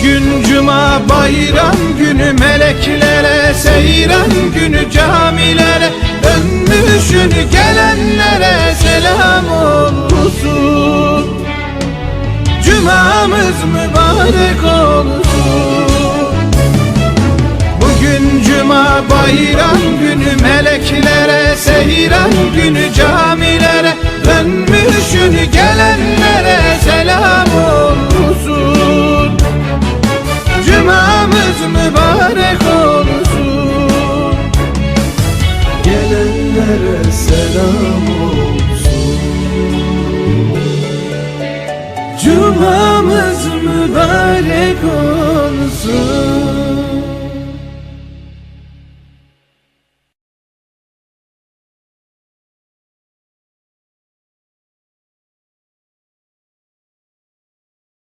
Cuma bayram günü meleklere Seyran günü camilere Dönmüşün gelenlere selam olsun. Cumamız mübarek olsun. Bugün cuma bayram günü meleklere Seyran günü camilere selam olsun. Cumamız mübarek olsun